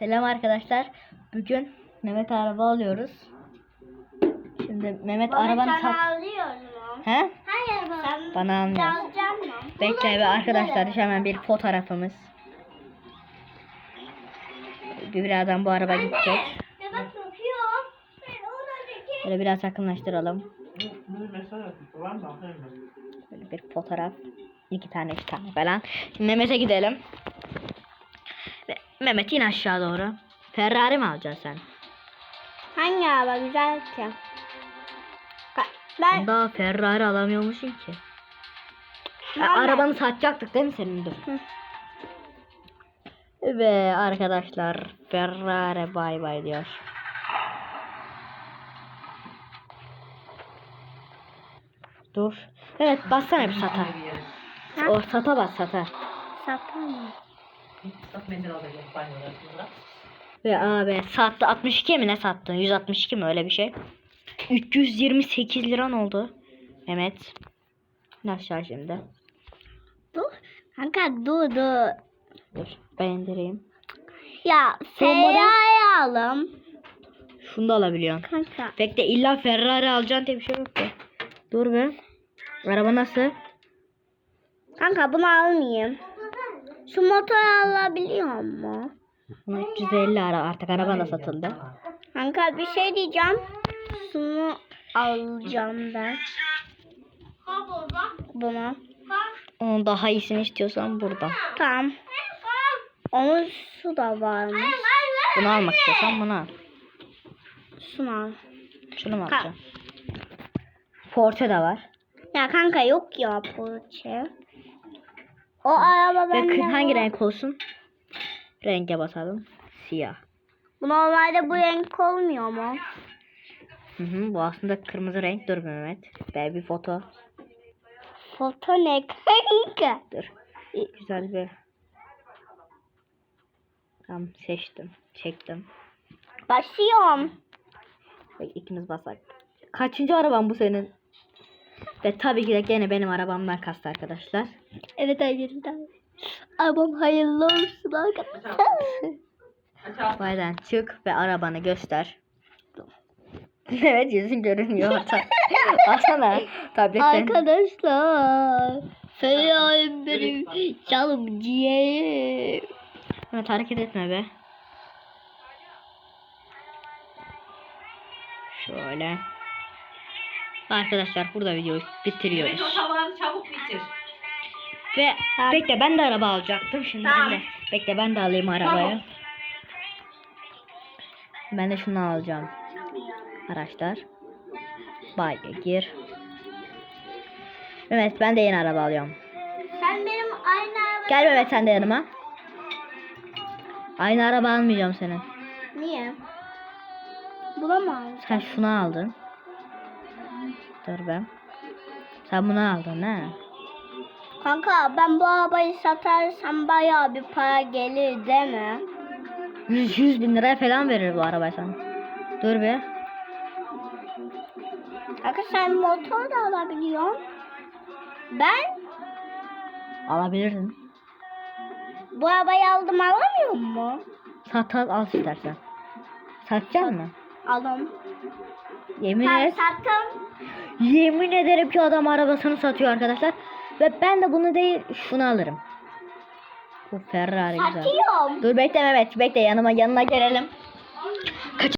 Selam arkadaşlar. Bugün Mehmet araba alıyoruz. Şimdi Mehmet arabanı sat. alıyorum. He? Hayır Bana alacağım mı? Bekle be arkadaşlar hemen bir fotoğrafımız. Bir birazdan bu araba gidecek. Ben oradaki. Böyle biraz yakınlaştıralım. Böyle bir fotoğraf. iki tane iki tane falan. Şimdi Mehmet'e gidelim. Mehmet in aşağı doğru. Ferrari mi alacaksın sen? Hangi araba güzel ki? Ben Daha Ferrari alamıyormuşsun ki. Ya, arabanı satacaktık değil mi senin dur. Hı. Ve arkadaşlar Ferrari bay bay diyor. Dur. Evet bassana bir sata. Ha? O sata bas sata. satamam. Bak mendil banyoda. Ve abi sattı 62 mi ne sattın? 162 mi öyle bir şey? 328 liran oldu. Mehmet. Ne aşağı şimdi? Dur. Kanka dur dur. Dur ben indireyim. Ya Ferrari alalım. Şunu da alabiliyorsun. Kanka. Bekle illa Ferrari alacaksın diye bir şey yok ki. Dur be. Araba nasıl? Kanka bunu almayayım. Şu motoru alabiliyor mu? Bunu 350 ara artık araba da satıldı. Kanka bir şey diyeceğim. Şunu alacağım ben. Bunu. Onun daha iyisini istiyorsan burada. Tamam. Onun su da varmış. Bunu almak istiyorsan bunu al. Şunu al. Şunu mu alacaksın? Porsche de var. Ya kanka yok ya Porsche. O araba bende hangi var. renk olsun? Renge basalım. Siyah. Bu normalde bu renk olmuyor mu? Hı hı, bu aslında kırmızı renk. Dur Mehmet. Ben bir foto. Foto ne kanka? Dur. Güzel bir. Tamam seçtim. Çektim. Başlıyorum. Bak ikimiz basak. Kaçıncı araban bu senin? Ve tabii ki de gene benim arabamdan kastı arkadaşlar. Evet arkadaşlar. Arabam hayırlı olsun arkadaşlar. Baydan çık ve arabanı göster. evet yüzün görünmüyor orada. Alsana tabletten. Arkadaşlar. Ferrari benim canım ciğerim. Evet hareket etme be. Şöyle. Arkadaşlar burada videoyu bitiriyoruz. o tavanı çabuk bitir. Ve bekle ben de araba alacaktım. Şimdi ben Tamam. de bekle ben de alayım arabayı. Ben de şunu alacağım. Araçlar. Bay'a gir. Mehmet ben de yeni araba alıyorum. Sen benim aynı araba... Gel Mehmet sen de yanıma. Aynı araba almayacağım senin. Niye? Aldın? Sen şunu aldın. Dur ben. Sen bunu aldın ne? Kanka ben bu arabayı satarsam bayağı bir para gelir değil mi? 100, 100 bin liraya falan verir bu araba sana. Dur be. Kanka sen motor da alabiliyorsun. Ben Alabilirsin. bu arabayı aldım alamıyor mu? Sat al, al istersen. Satacak mı? Aldım. Yemin Ben et. sattım. Yemin ederim ki adam arabasını satıyor arkadaşlar. Ve ben de bunu değil şunu alırım. Bu Ferrari güzel. Satıyorum. Dur bekle Mehmet bekle yanıma yanına gelelim.